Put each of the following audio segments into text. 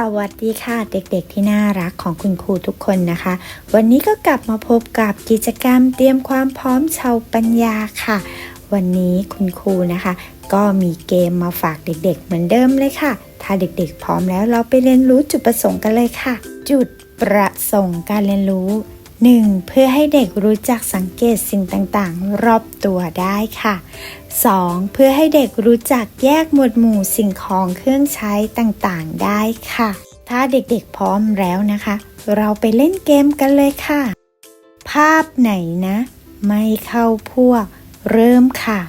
สวัสดีค่ะเด็กๆที่น่ารักของคุณครูทุกคนนะคะ วันนี้ก็กลับมาพบกับกิจกรรมเตรียมความพร้อมชาวปัญญาค่ะ วันนี้คุณครูนะคะ ก็มีเกมมาฝากเด็กๆ เหมือนเดิมเลยค่ะ ถ้าเด็กๆ พร้อมแล้วเราไปเรียนรู้จุดประสงค์กันเลยค่ะ จุดประสงค์การเรียนรู้ 1. เพื่อให้เด็กรู้จักสังเกตสิ่งต่างๆ รอบตัวได้ค่ะ 2. เพื่อให้เด็กรู้จักแยกหมวดหมู่สิ่งของเครื่องใช้ต่างๆ ได้ค่ะ ถ้าเด็กๆพร้อมแล้วนะคะ เราไปเล่นเกมกันเลยค่ะ ภาพไหนนะ ไม่เข้าพวก เริ่มค่ะ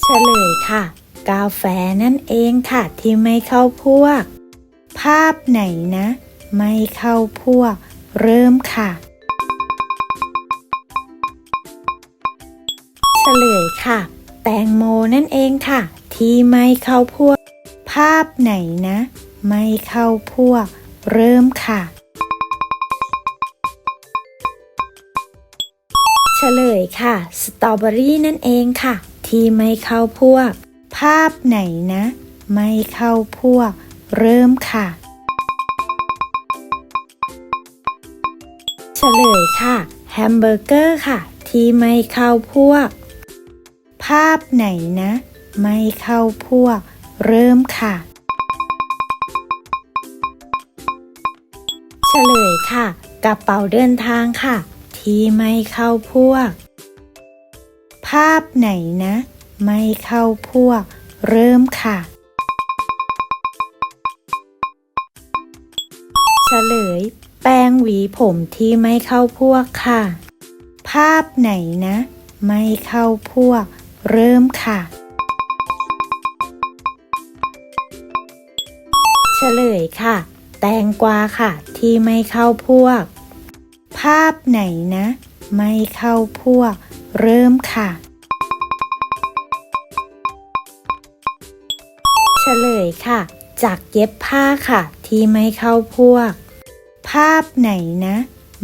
เฉลยค่ะ กาแฟนั่นเองค่ะที่ไม่เข้าพวก ภาพไหนนะ ไม่เข้าพวก เริ่มค่ะเฉลยค่ะ แตงโมนั่นเองค่ะ ที่ไม่เข้าพวก ภาพไหนนะ ไม่เข้าพวก เริ่มค่ะเฉลยค่ะ สตรอเบอรี่นั่นเองค่ะ ที่ไม่เข้าพวก ภาพไหนนะ ไม่เข้าพวก เริ่มค่ะ เฉลยค่ะ แฮมเบอร์เกอร์ค่ะ ที่ไม่เข้าพวก ภาพไหนนะ ไม่เข้าพวก เริ่มค่ะ เฉลยค่ะ กระเป๋าเดินทางค่ะ ที่ไม่เข้าพวก ภาพไหนนะ ไม่เข้าพวก เริ่มค่ะ เฉลย แปรงหวีผมที่ไม่เข้าพวกค่ะ ภาพไหนนะ ไม่เข้าพวก เริ่มค่ะ เฉลยค่ะ แตงกวาค่ะ ที่ไม่เข้าพวก ภาพไหนนะ ไม่เข้าพวก เริ่มค่ะเฉลยค่ะ จากเย็บผ้าค่ะ ที่ไม่เข้าพวก ภาพไหนนะ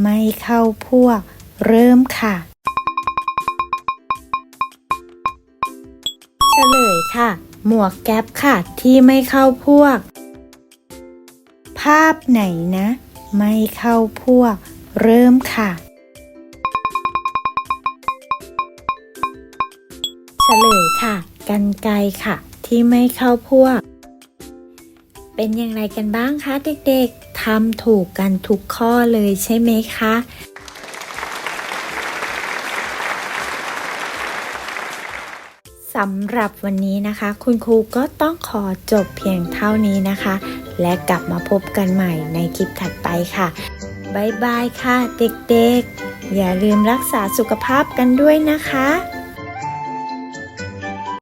ไม่เข้าพวก เริ่มค่ะเฉลยค่ะ หมวกแก๊ปค่ะ ที่ไม่เข้าพวก ภาพไหนนะ ไม่เข้าพวก เริ่มค่ะเฉลยค่ะกันไกรค่ะ ที่ไม่เข้าพวก เป็นอย่างไรกันบ้างคะเด็กๆ ทำถูกกันทุกข้อเลยใช่ไหมคะ สำหรับวันนี้นะคะ คุณครูก็ต้องขอจบเพียงเท่านี้นะคะ และกลับมาพบกันใหม่ในคลิปถัดไปค่ะบายบายค่ะ เด็กๆ อย่าลืมรักษาสุขภาพกันด้วยนะคะ